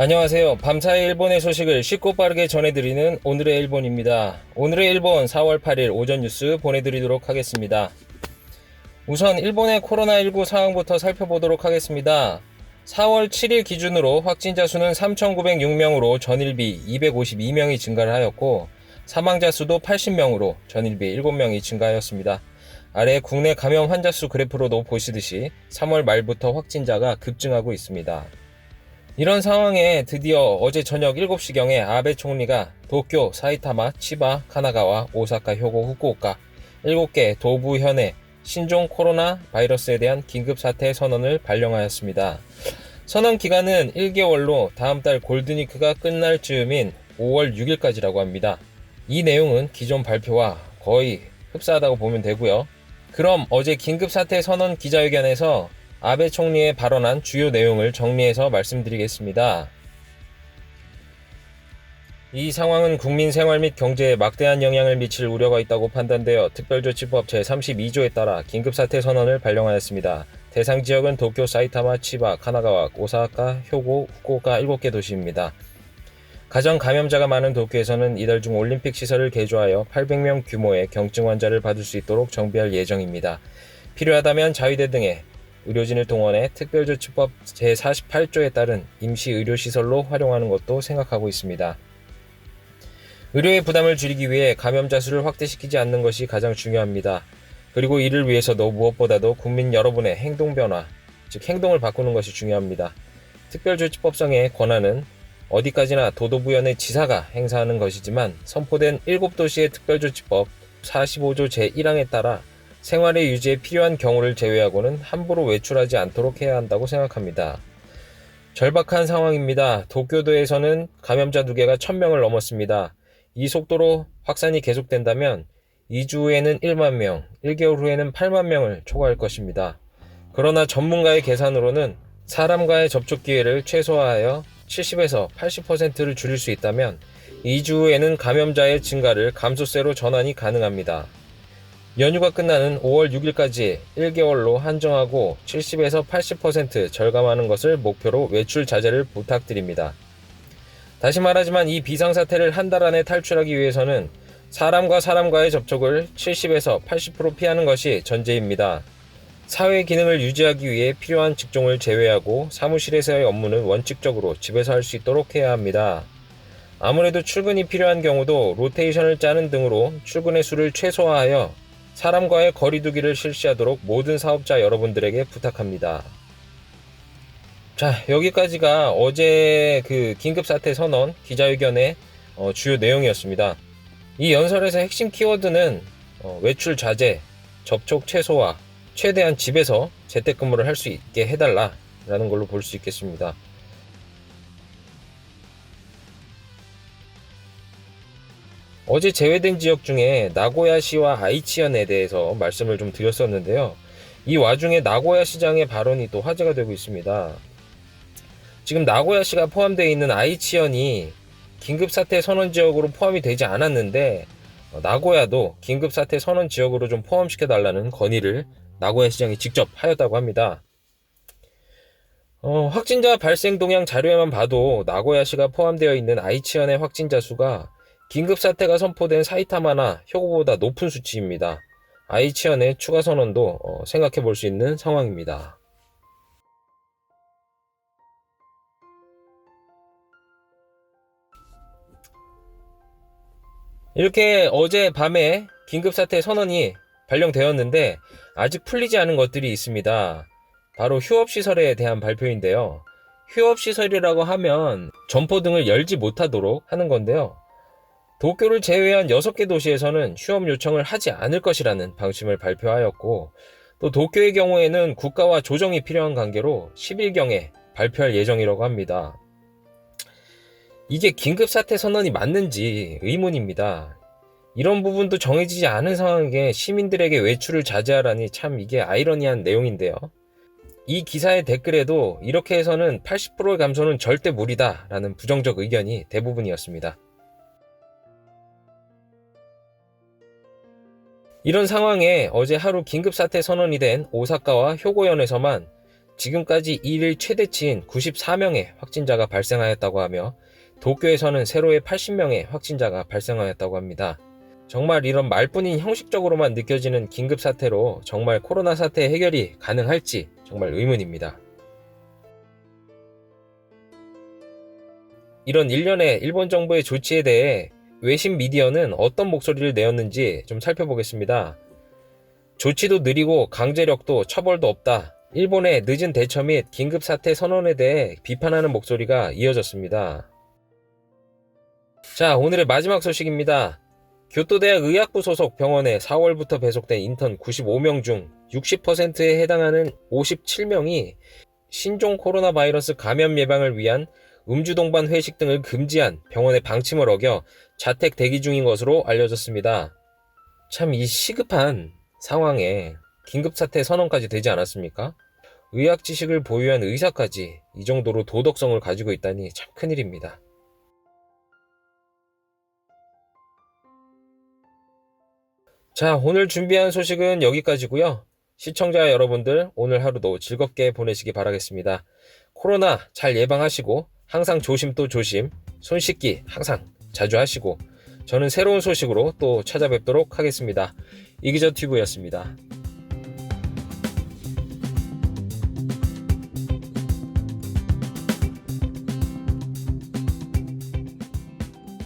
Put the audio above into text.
안녕하세요. 밤사이 일본의 소식을 쉽고 빠르게 전해드리는 오늘의 일본입니다. 오늘의 일본 4월 8일 오전 뉴스 보내드리도록 하겠습니다. 우선 일본의 코로나19 상황부터 살펴보도록 하겠습니다. 4월 7일 기준으로 확진자 수는 3,906명으로 전일비 252명이 증가를 하였고 사망자 수도 80명으로 전일비 7명이 증가하였습니다. 아래 국내 감염 환자 수 그래프로도 보시듯이 3월 말부터 확진자가 급증하고 있습니다. 이런 상황에 드디어 어제 저녁 7시경에 아베 총리가 도쿄, 사이타마, 치바, 카나가와, 오사카, 효고, 후쿠오카 7개 도부 현의 신종 코로나 바이러스에 대한 긴급 사태 선언을 발령하였습니다. 선언 기간은 1개월로 다음 달 골드니크가 끝날 즈음인 5월 6일까지라고 합니다. 이 내용은 기존 발표와 거의 흡사하다고 보면 되고요. 그럼 어제 긴급 사태 선언 기자회견에서 아베 총리의 발언한 주요 내용을 정리해서 말씀드리겠습니다. 이 상황은 국민 생활 및 경제에 막대한 영향을 미칠 우려가 있다고 판단되어 특별조치법 제32조에 따라 긴급사태 선언을 발령하였습니다. 대상 지역은 도쿄, 사이타마, 치바, 카나가와, 오사카, 효고, 후쿠오카 7개 도시입니다. 가정 감염자가 많은 도쿄에서는 이달 중 올림픽 시설을 개조하여 800명 규모의 경증 환자를 받을 수 있도록 정비할 예정입니다. 필요하다면 자위대 등의 의료진을 동원해 특별조치법 제48조에 따른 임시 의료시설로 활용하는 것도 생각하고 있습니다. 의료의 부담을 줄이기 위해 감염자 수를 확대시키지 않는 것이 가장 중요합니다. 그리고 이를 위해서도 무엇보다도 국민 여러분의 행동 변화, 즉 행동을 바꾸는 것이 중요합니다. 특별조치법상의 권한은 어디까지나 도도부연의 지사가 행사하는 것이지만 선포된 7도시의 특별조치법 45조 제1항에 따라 생활의 유지에 필요한 경우를 제외하고는 함부로 외출하지 않도록 해야 한다고 생각합니다. 절박한 상황입니다. 도쿄도에서는 감염자 누계가 1000명을 넘었습니다. 이 속도로 확산이 계속된다면 2주 후에는 1만 명, 1개월 후에는 8만 명을 초과할 것입니다. 그러나 전문가의 계산으로는 사람과의 접촉 기회를 최소화하여 70에서 80%를 줄일 수 있다면 2주 후에는 감염자의 증가를 감소세로 전환이 가능합니다. 연휴가 끝나는 5월 6일까지 1개월로 한정하고 70에서 80% 절감하는 것을 목표로 외출 자제를 부탁드립니다. 다시 말하지만 이 비상사태를 한 달 안에 탈출하기 위해서는 사람과 사람과의 접촉을 70에서 80% 피하는 것이 전제입니다. 사회 기능을 유지하기 위해 필요한 직종을 제외하고 사무실에서의 업무는 원칙적으로 집에서 할 수 있도록 해야 합니다. 아무래도 출근이 필요한 경우도 로테이션을 짜는 등으로 출근의 수를 최소화하여 사람과의 거리두기를 실시하도록 모든 사업자 여러분들에게 부탁합니다. 자, 여기까지가 어제 그 긴급사태 선언 기자회견의 어, 주요 내용이었습니다. 이 연설에서 핵심 키워드는 어, 외출 자제, 접촉 최소화, 최대한 집에서 재택근무를 할 수 있게 해달라라는 걸로 볼 수 있겠습니다. 어제 제외된 지역 중에 나고야시와 아이치현에 대해서 말씀을 좀 드렸었는데요. 이 와중에 나고야 시장의 발언이 또 화제가 되고 있습니다. 지금 나고야시가 포함되어 있는 아이치현이 긴급사태 선언 지역으로 포함이 되지 않았는데 어, 나고야도 긴급사태 선언 지역으로 좀 포함시켜 달라는 건의를 나고야 시장이 직접 하였다고 합니다. 어, 확진자 발생 동향 자료에만 봐도 나고야시가 포함되어 있는 아이치현의 확진자 수가 긴급사태가 선포된 사이타마나 효고보다 높은 수치입니다. 아이치현의 추가 선언도 어, 생각해 볼 수 있는 상황입니다. 이렇게 어제 밤에 긴급사태 선언이 발령되었는데 아직 풀리지 않은 것들이 있습니다. 바로 휴업시설에 대한 발표인데요. 휴업시설이라고 하면 점포 등을 열지 못하도록 하는 건데요. 도쿄를 제외한 6개 도시에서는 휴업 요청을 하지 않을 것이라는 방침을 발표하였고, 또 도쿄의 경우에는 국가와 조정이 필요한 관계로 10일경에 발표할 예정이라고 합니다. 이게 긴급사태 선언이 맞는지 의문입니다. 이런 부분도 정해지지 않은 상황에 시민들에게 외출을 자제하라니 참 이게 아이러니한 내용인데요. 이 기사의 댓글에도 이렇게 해서는 80%의 감소는 절대 무리다 라는 부정적 의견이 대부분이었습니다. 이런 상황에 어제 하루 긴급사태 선언이 된 오사카와 효고현에서만 지금까지 1일 최대치인 94명의 확진자가 발생하였다고 하며 도쿄에서는 세로의 80명의 확진자가 발생하였다고 합니다. 정말 이런 말뿐인 형식적으로만 느껴지는 긴급 사태로 정말 코로나 사태 해결이 가능할지 정말 의문입니다. 이런 일련의 일본 정부의 조치에 대해 외신 미디어는 어떤 목소리를 내었는지 좀 살펴보겠습니다. 조치도 느리고 강제력도 처벌도 없다. 일본의 늦은 대처 및 긴급 사태 선언에 대해 비판하는 목소리가 이어졌습니다. 자, 오늘의 마지막 소식입니다. 교토대학 의학부 소속 병원에 4월부터 배속된 인턴 95명 중 60%에 해당하는 57명이 신종 코로나 바이러스 감염 예방을 위한 음주 동반 회식 등을 금지한 병원의 방침을 어겨 자택 대기 중인 것으로 알려졌습니다. 참 이 시급한 상황에 긴급사태 선언까지 되지 않았습니까? 의학 지식을 보유한 의사까지 이 정도로 도덕성을 가지고 있다니 참 큰일입니다. 자, 오늘 준비한 소식은 여기까지고요. 시청자 여러분들 오늘 하루도 즐겁게 보내시기 바라겠습니다. 코로나 잘 예방하시고 항상 조심 또 조심, 손 씻기 항상 자주 하시고 저는 새로운 소식으로 또 찾아뵙도록 하겠습니다. 이기저 튜브였습니다.